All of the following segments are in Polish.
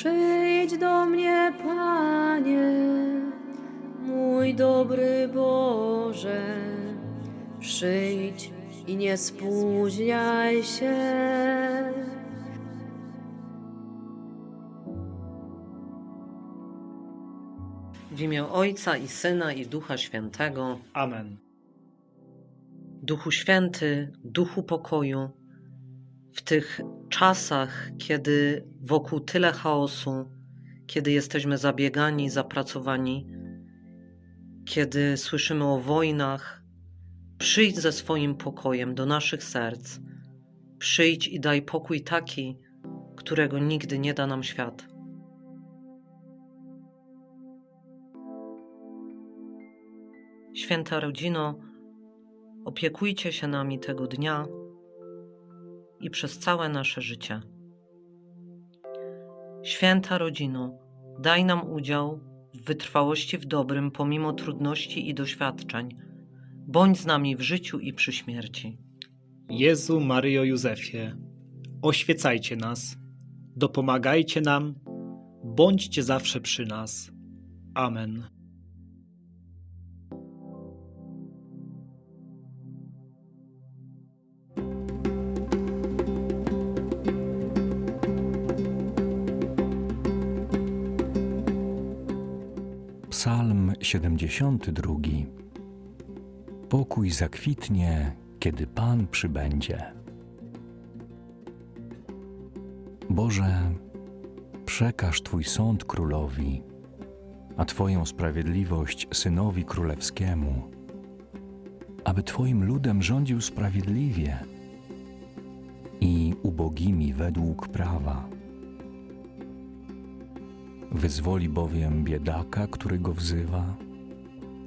Przyjdź do mnie, Panie, mój dobry Boże. Przyjdź i nie spóźniaj się. W imię Ojca i Syna i Ducha Świętego. Amen. Duchu Święty, Duchu pokoju, w tych czasach, kiedy wokół tyle chaosu, kiedy jesteśmy zabiegani, zapracowani, kiedy słyszymy o wojnach, przyjdź ze swoim pokojem do naszych serc. Przyjdź i daj pokój taki, którego nigdy nie da nam świat. Święta rodzino, opiekujcie się nami tego dnia i przez całe nasze życie. Święta rodzino, daj nam udział w wytrwałości w dobrym pomimo trudności i doświadczeń. Bądź z nami w życiu i przy śmierci. Jezu, Maryjo, Józefie, oświecajcie nas, dopomagajcie nam, bądźcie zawsze przy nas. Amen. Psalm 72. Pokój zakwitnie, kiedy Pan przybędzie. Boże, przekaż Twój sąd królowi, a Twoją sprawiedliwość synowi królewskiemu, aby Twoim ludem rządził sprawiedliwie i ubogimi według prawa. Wyzwoli bowiem biedaka, który go wzywa,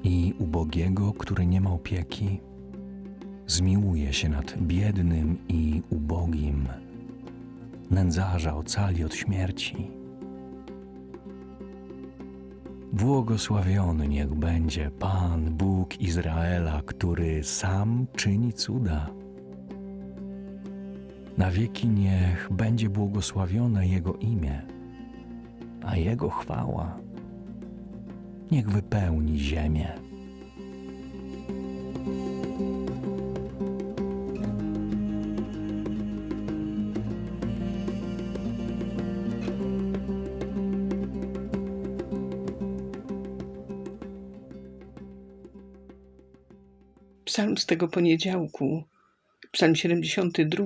i ubogiego, który nie ma opieki. Zmiłuje się nad biednym i ubogim. Nędzarza ocali od śmierci. Błogosławiony niech będzie Pan, Bóg Izraela, który sam czyni cuda. Na wieki niech będzie błogosławione Jego imię a Jego chwała niech wypełni ziemię. Psalm z tego poniedziałku, psalm 72,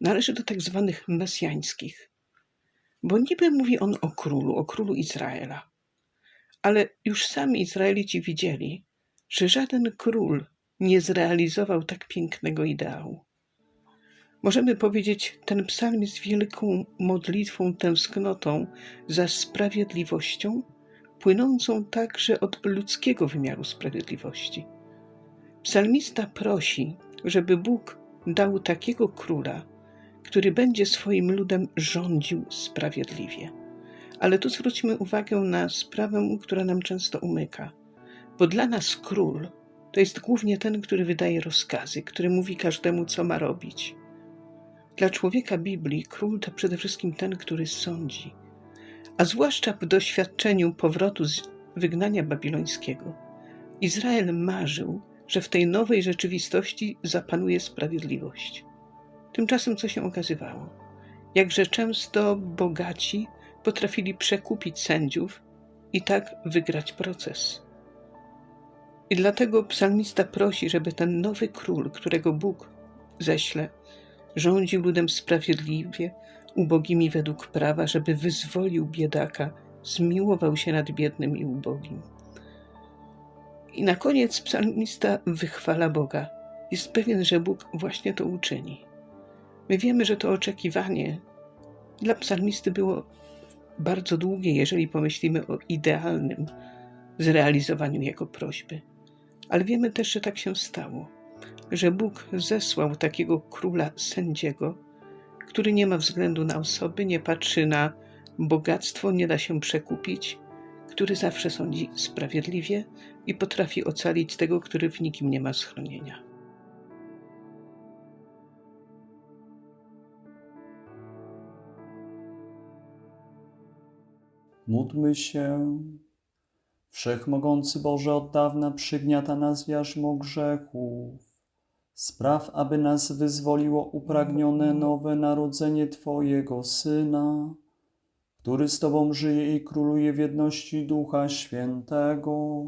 należy do tak zwanych mesjańskich, bo niby mówi on o królu, o królu Izraela. Ale już sami Izraelici widzieli, że żaden król nie zrealizował tak pięknego ideału. Możemy powiedzieć, ten psalm jest wielką modlitwą, tęsknotą za sprawiedliwością, płynącą także od ludzkiego wymiaru sprawiedliwości. Psalmista prosi, żeby Bóg dał takiego króla, który będzie swoim ludem rządził sprawiedliwie. Ale tu zwróćmy uwagę na sprawę, która nam często umyka, bo dla nas król to jest głównie ten, który wydaje rozkazy, który mówi każdemu, co ma robić. Dla człowieka Biblii król to przede wszystkim ten, który sądzi, a zwłaszcza w doświadczeniu powrotu z wygnania babilońskiego. Izrael marzył, że w tej nowej rzeczywistości zapanuje sprawiedliwość. Tymczasem co się okazywało? Jakże często bogaci potrafili przekupić sędziów i tak wygrać proces. I dlatego psalmista prosi, żeby ten nowy król, którego Bóg ześle, rządził ludem sprawiedliwie, ubogimi według prawa, żeby wyzwolił biedaka, zmiłował się nad biednym i ubogim. I na koniec psalmista wychwala Boga. Jest pewien, że Bóg właśnie to uczyni. My wiemy, że to oczekiwanie dla psalmisty było bardzo długie, jeżeli pomyślimy o idealnym zrealizowaniu jego prośby. Ale wiemy też, że tak się stało, że Bóg zesłał takiego króla sędziego, który nie ma względu na osoby, nie patrzy na bogactwo, nie da się przekupić, który zawsze sądzi sprawiedliwie i potrafi ocalić tego, który w nikim nie ma schronienia. Módlmy się. Wszechmogący Boże, od dawna przygniata nas jarzmo grzechów. Spraw, aby nas wyzwoliło upragnione nowe narodzenie Twojego Syna, który z Tobą żyje i króluje w jedności Ducha Świętego,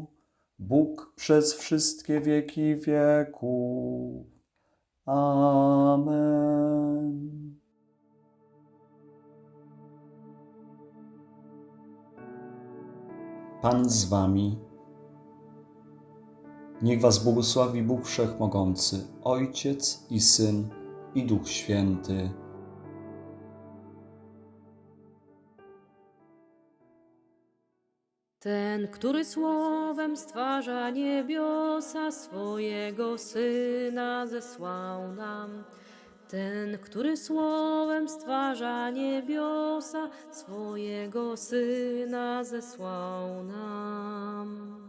Bóg przez wszystkie wieki wieków. Amen. Pan z Wami. Niech Was błogosławi Bóg Wszechmogący, Ojciec i Syn i Duch Święty. Ten, który słowem stwarza niebiosa, swojego Syna zesłał nam. Ten, który słowem stwarza niebiosa, swojego Syna zesłał nam.